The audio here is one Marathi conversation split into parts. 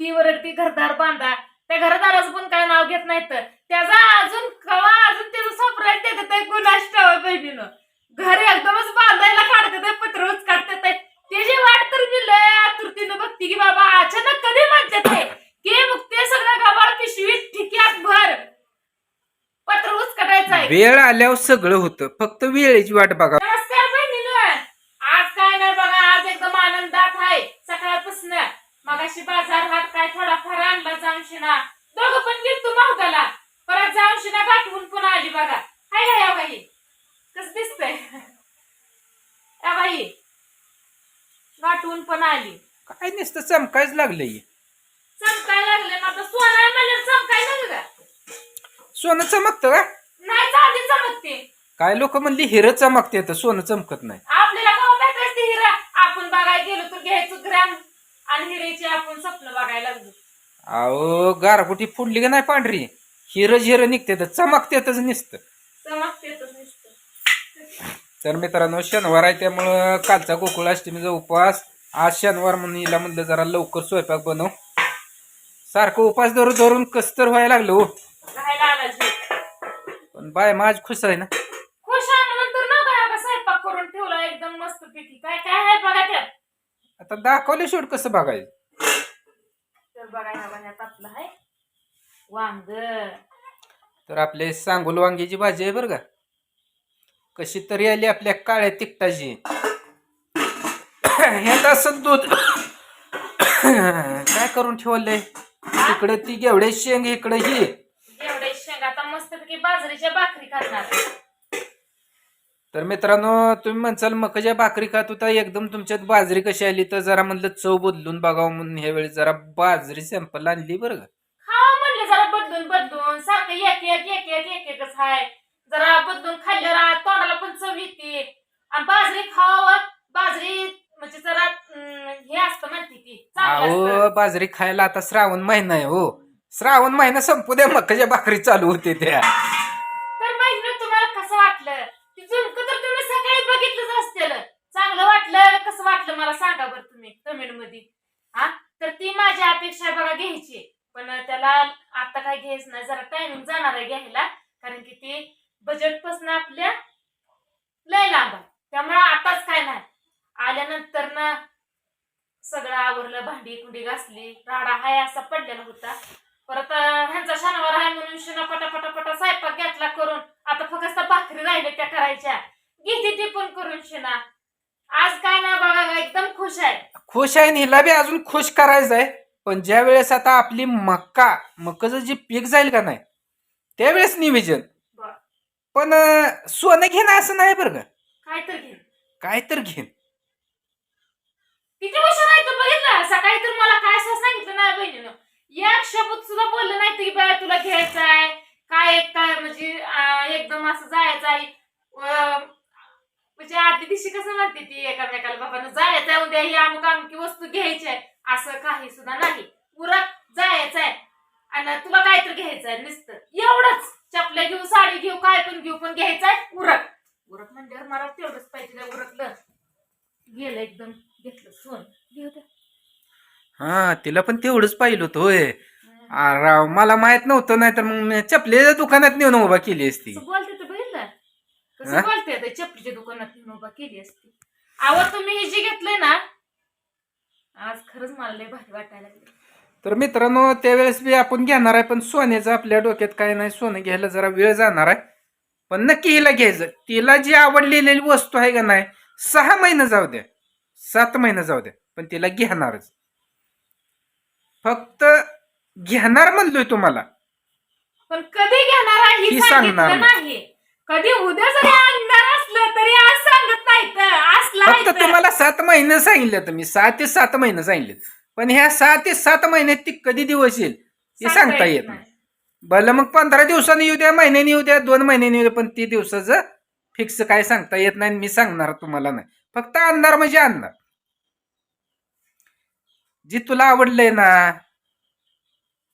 म्हणती वरडती घरदार बांधा. त्या घरदाराचं पण काय नाव घेत नाहीत त्याचा अजून कवा अजून त्याचं सप्राईज देत आहे कुणास बहिणीनं. घर एकदमच बांधायला काढतात आहे, पत्रच काढतात आहे. त्याची वाट तर मी लय आतुरतीनं बघते की बाबा अचानक कधी म्हणतात ते? की मग ते सगळं गबाळ पिशवीत ठिक्यात भर. पत्र उचकाटायचं आहे. वेळ आल्यावर सगळं होतं. फक्त वेळेची वाट बघा. आणला जाऊन शिना. दोघं पण गेलतो माहुताला. परत जाऊन शिना गाठवून पुन्हा आली बघा. हाय का या बाई. कस दिसतंय? या बाई. गाठवून पण आली. काय नुसतं चमकायच लागलंय? चमकाय लागले ना आता. सोनं आहे म्हणजे चमकाय का सोनं चमकतं का? नाही चांदी चमकते. काय लोक म्हणली हिरं चमकते तर सोनं चमकत नाही. आपल्याला कवा भेटायचं हिरा? आपण बघायला गेलो तर घ्यायचं ग्रॅम. आणि हिरेचे आपण स्वप्न बघायला लागलो. अहो गारगुटी फुडली का नाही पांढरी? हिरं हिरं निघते तर चमकतेतच नुसतं. तर नुसतं. तर मित्रांनो शनिवार आहे त्यामुळं कालचा गोकुळ अष्टमीचा उपवास. आज शनिवार म्हणून हिला म्हणलं जरा लवकर स्वयंपाक बनव. सारखं उपास धरून धरून कस तर व्हायला लागलं हो. पण बाय माझ खुश आहे ना? खुश आहे नंतर ना काय आता स्वयंपाक करून ठेवला एकदम मस्त पैकी. काय काय आहे बघा त्यात? आता दाखवले शेवट कसं बघायचं? बघा ह्या आपलं आहे वांग. तर आपले सांगोल वांग्याची भाजी आहे बरं का? कशी तरी आली आपल्या काळ्या तिकटाची ह्यात असं दूध. काय करून ठेवलंय? इकडे ती गेवढे शेंग इकडे ही. एवढे शेंग. आता मस्त पैकी बाजरीच्या भाकरी करणार. तर मित्रांनो तुम्ही म्हणसाल मकाच्या भाकरी खात होता एकदम तुमच्यात बाजरी कशी आली? तर जरा म्हणलं चव बदलून बघावं म्हणून ह्या वेळी जरा बाजरी सॅम्पल आणली बरं का. म्हणलं जरा बदलून बदलून. सारखं एक एक एक एक एक एकच आहे जरा बदलून खाल्लं तोंडाला पण चव येते. आणि बाजरी म्हणजे जरा अं, हे असतं म्हणते ती चांगलं असतं. अहो बाजरी खायला आता श्रावण महिना आहे हो. श्रावण महिना संपू द्या मकाच्या भाकरी चालू होते त्या तर बहिणी तुम्हाला कसं वाटलं ती झुमकं तर तुम्ही सकाळी बघितलंच असतील चांगलं वाटलं कसं वाटलं मला सांगा बरं तुम्ही कमेंटमध्ये हा तर ती माझी अपेक्षा आहे बघा घ्यायची पण त्याला आता काय घ्यायचं नाही जरा टायमिंग जाणार आहे घ्यायला कारण की ती बजेटपासून आपल्या लय लांब. आहे त्यामुळे आताच काय नाही. आल्यानंतर ना सगळं आवरलं भांडी कुंडी घासली राडा हाय असा पडलेला होता. परत ह्यांचा शनिवार आहे म्हणून शिना पटापटापटा स्वयंपाक घेतला करून आता फक्त भाकरी राहिले त्या करायच्या. घेते ती पण करून शिना. आज काय ना बघा एकदम खुश आहे. खुश आहे नीला हिला बी अजून खुश करायचंय. पण ज्या वेळेस आता आपली मक्का मक्काचं जे पीक जाईल का नाही त्यावेळेस नियोजन बरं. पण अं, सोनं घेणं असं नाही बरं का? काय तर घे काय तर घेन किती तू बघितलं? सकाळी तर मला काय असं सांगितलं नाही बहिणीनं? एक शब्द सुद्धा बोललं नाही की बाय तुला घ्यायचं आहे. काय एक काय म्हणजे एकदम असं जायचं आहे. अं, म्हणजे आदल्या दिवशी कसं म्हणते ती एकामेकाला बाबांना जायचं आहे उद्या ही अमुक अमुकी वस्तू घ्यायची आहे. असं काही सुद्धा नाही. उरक जायचं आहे आणि तुला काय तर घ्यायचं आहे नुसतं. एवढंच. चपल्या घेऊ साडी घेऊ काय पण घेऊ पण घ्यायचं आहे उरक. उरक म्हणल्यावर मला तेवढंच पाहिजे उरकलं. गेलं एकदम. घेतलं. सोन. घेऊ. हा तिला पण तेवढंच पाहिलं होतं होय. राव मला माहीत नव्हतं नाही तर मग मी चपलेच्या दुकानात नेऊन उभा केली असती. बोलते तर हा? कसं बोलते चपलीच्या दुकानात नेऊन उभा केली असती. आवड तुम्ही हे जे घेतलंय ना आज खरंच मला लय भारी वाटायला लागले. तर मित्रांनो त्यावेळेस बी आपण घेणार आहे पण सोन्याचं आपल्या डोक्यात काय नाही सोनं घ्यायला जरा वेळ जाणार आहे. पण नक्की हिला घ्यायचं. तिला जी आवडलेली वस्तू आहे का नाही सहा महिने जाऊ द्या. सात महिने जाऊ द्या पण तिला घेणारच. फक्त घेणार म्हणलोय तुम्हाला. पण कधी घेणार आहे ही सांगणार सांगितलं नाही. कधी उद्या जरी आणणार असलं तरी आज सांगत नाही तर असलं आहे फक्त. तुम्हाला सात महिने सांगितलं तुम्ही सहा ते सात महिने सांगितले पण ह्या सहा ते सात महिन्यात ती कधी दिवस येईल हे सांगता येत नाही. भलं मग पंधरा दिवसांनी येऊ द्या महिन्यानी येऊ द्या दोन महिन्यानी येऊ द्या पण ती दिवसाचं फिक्स काय सांगता येत नाही मी सांगणार तुम्हाला नाही. फक्त आणणार म्हणजे आणणार जी तुला आवडलंय ना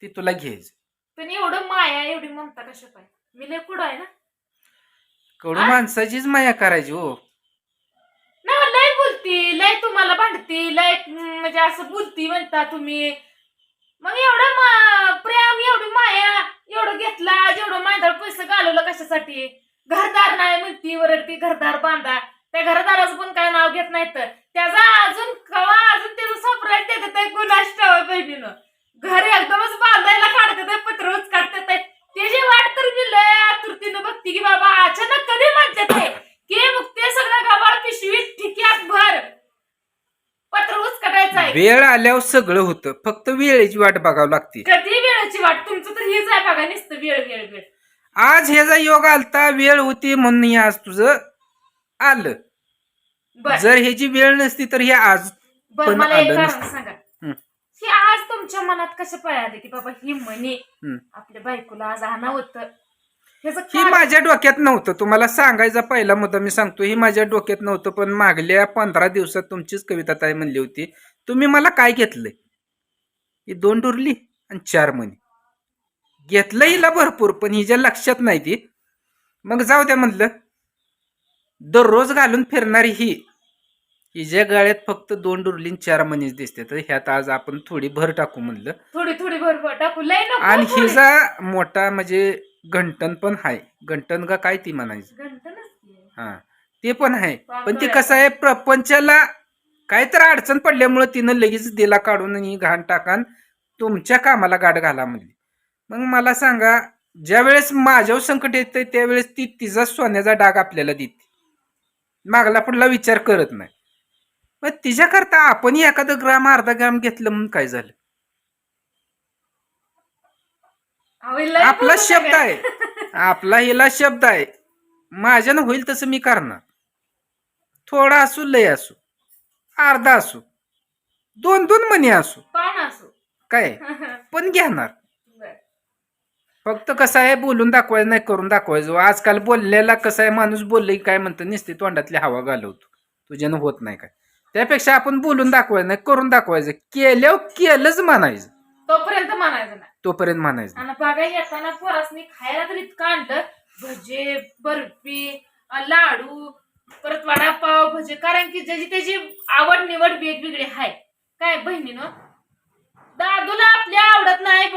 ती तुला घ्यायचं. पण एवढं माया एवढी ममता कशा पाहिजे मी लय आहे ना? कडू? माणसाचीच माया करायची हो. नाही लय बोलती लय तुम्हाला भांडती लय म्हणजे असं बोलती म्हणता तुम्ही. मग एवढं मा- प्रेम एवढी माया एवढं घेतला जेवढं मायदार पैसे घालवलं कशासाठी? घरदार नाही म्हणती वरती घरदार बांधा. त्या घरदाराचं पण काय नाव घेत नाही तर त्याचा अजून कवा अजून त्याचं सप्राईज देत ते ठेवा बहिणीनं. घर एकदमच बांधायला काढते ते पत्रच काढतात ते त्याची वाट तर मी लय आतुरतीनं बघते की बाबा अचानक कधी म्हणतात ते की मग ते सगळं गबाळ पिशवीत ठिक्यात भर पत्र उचकटायचं आहे वेळ आल्यावर सगळं होतं. फक्त वेळेची वाट बघावं लागते. कधी वेळेची वाट? तुमचं तर हेच आहे बघा नुसतं वेळ वेळ वेळ. आज ह्याचा योग आलता वेळ होती म्हणून हे आज तुझं आलं. बर. जर ह्याची वेळ नसती तर हे आज बर पण मला एक आलं कारण नसतं. सांगा. हं. आज तुमच्या मनात कसं पळाले की बाबा ही म्हणे हं. आपल्या बायकोला आज आणा होतं. ही माझ्या डोक्यात नव्हतं. तुम्हाला सांगायचा पहिला मुद्दा मी सांगतो ही माझ्या डोक्यात नव्हतं पण मागल्या पंधरा दिवसात तुमचीच कविता ताई म्हणली होती तुम्ही मला काय घेतलंय? ही दोन डुरली आणि चार मणी. घेतलं हिला भरपूर पण हिच्या लक्षात नाही ती. मग जाऊ द्या म्हणलं. दररोज घालून फिरणारी ही. हिच्या गाळ्यात फक्त दोन डुरली आणि चार मनीच दिसते तर ह्यात आज आपण थोडी भर टाकू म्हणलं. थोडी थोडी भरभर टाकू. आणि. हिचा मोठा म्हणजे घंटन पण आहे घंटन का काय ती म्हणायचं. हा ते पण आहे पण ते. कसं आहे प्रपंचाला काहीतरी अडचण पडल्यामुळे तिनं लगेच दिला काढून आणि घाण टाकान तुमच्या कामाला गाठ घाला म्हणली. मग मला सांगा ज्या वेळेस माझ्यावर संकट येतं त्यावेळेस ती तिचा सोन्याचा डाग आपल्याला देते. मागला पुढला विचार करत नाही. मग तिच्याकरता आपण एखादं ग्राम अर्धा ग्राम घेतलं म्हणून काय झालं? आपला शब्द. आहे. आपला हिला शब्द आहे. माझ्यानं होईल तसं मी करणार. थोडा असू लय असू. अर्धा असू. दोन दोन मनी असू. असो. काय? पण घेणार. फक्त कसं आहे बोलून दाखवायचं नाही करून दाखवायचं. आजकाल बोललेला कसं आहे माणूस बोललं काय म्हणतं नुसती तोंडातली हवा घालवतो. तुझ्यानं होत नाही काय. त्यापेक्षा आपण बोलून दाखवायचं नाही करून दाखवायचं. केल्यावर केलंच म्हणायचं. तोपर्यंत म्हणायचं ना तोपर्यंत म्हणायचं आणि बघा येताना पोरासनी खायला तर इतकं आणलं. भजे बर्फी लाडू परत वडापाव भजे कारण की ज्याची त्याची आवड निवड वेगवेगळी आहे. काय बहिणीनं? दादूला आपल्या आवडत नाही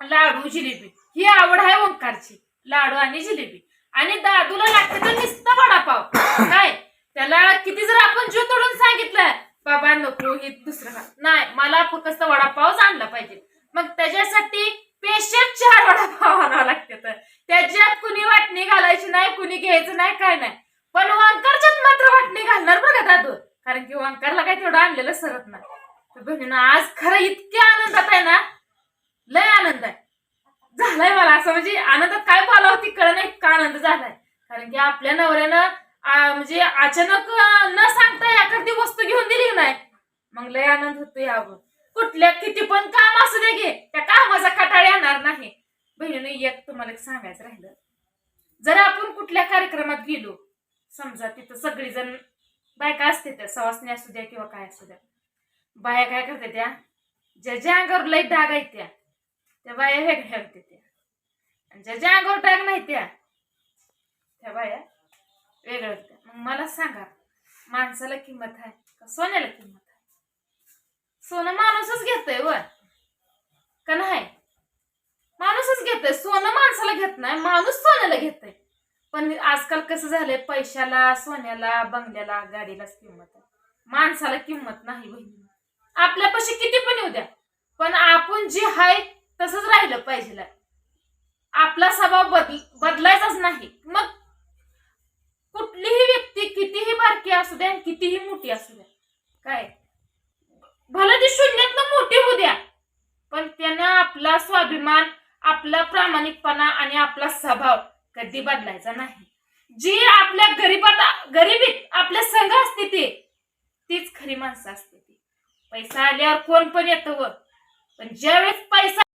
लाडू जिलेबी. ही आवड आहे ओंकारची. लाडू आणि जिलेबी. आणि दादूला लागते तर नुसतं वडापाव. काय? त्याला किती जर आपण जीव तोडून सांगितलं बाबा नको हे दुसरं नाही मला फक्त वडापावच आणला पाहिजे मग त्याच्यासाठी स्पेशल चार वडापाव आणावं लागते तर त्याच्यात कुणी वाटणी घालायची नाही कुणी घ्यायचं नाही काय नाही पण वंकरच्यात मात्र वाटणी घालणार बरं का दादू कारण की वंकरला काय तेवढं आणलेलं सरत नाही. तर बहिणीनं आज खरं इतक्या आनंदात आहे ना लय आनंद आहे. झालाय मला असं म्हणजे आनंदात काय बोलावं ती कळ नाही इतका आनंद झालाय. कारण की आपल्या नवऱ्यानं म्हणजे अचानक न सांगता एखादी वस्तू घेऊन दिली नाही? मग लय आनंद होतो यावर कुठल्या किती पण काम असू दे घे त्या कामाचा कटाळ येणार नाही. बहिणीने एक तुम्हाला एक सांगायचं राहिलं. जर आपण कुठल्या कार्यक्रमात गेलो समजा तिथं सगळीजण बायका असते त्या सवासणी असू द्या किंवा काय असू द्या बाया काय करते त्या? ज्याच्या अंगावर लई डाग आहेत त्या त्या बाया वेगळ्या होते त्या. आणि ज्याच्या अंगावर डाग नाही त्या त्या बाया वेगळ्या होत्या मग मला सांगा माणसाला किंमत आहे का सोन्याला किंमत आहे? सोनं माणूसच घेतोय व. का नाही? माणूसच घेतोय. सोनं माणसाला घेत नाही माणूस सोन्याला घेतोय. पण आजकाल कसं झालंय पैशाला सोन्याला बंगल्याला गाडीलाच किंमत आहे. माणसाला किंमत नाही बहिणी. आपल्यापाशी किती पण येऊ द्या. पण आपण जे आहे तसंच राहिलं पाहिजे. आपला स्वभाव बदल बदलायचाच नाही. मग कुठलीही व्यक्ती कितीही बारकी असू द्या कितीही मोठी असू द्या. काय? भलं ती शून्यातनं मोठी होऊ द्या. पण त्यानं आपला स्वाभिमान आपला प्रामाणिकपणा आणि आपला स्वभाव कधी बदलायचा नाही. जी आपल्या गरीबात गरिबीत आपल्या संघ असते ती तीच खरी माणसं असते पैसा आल्यावर कोण पण येतं व. पण ज्यावेळेस पैसा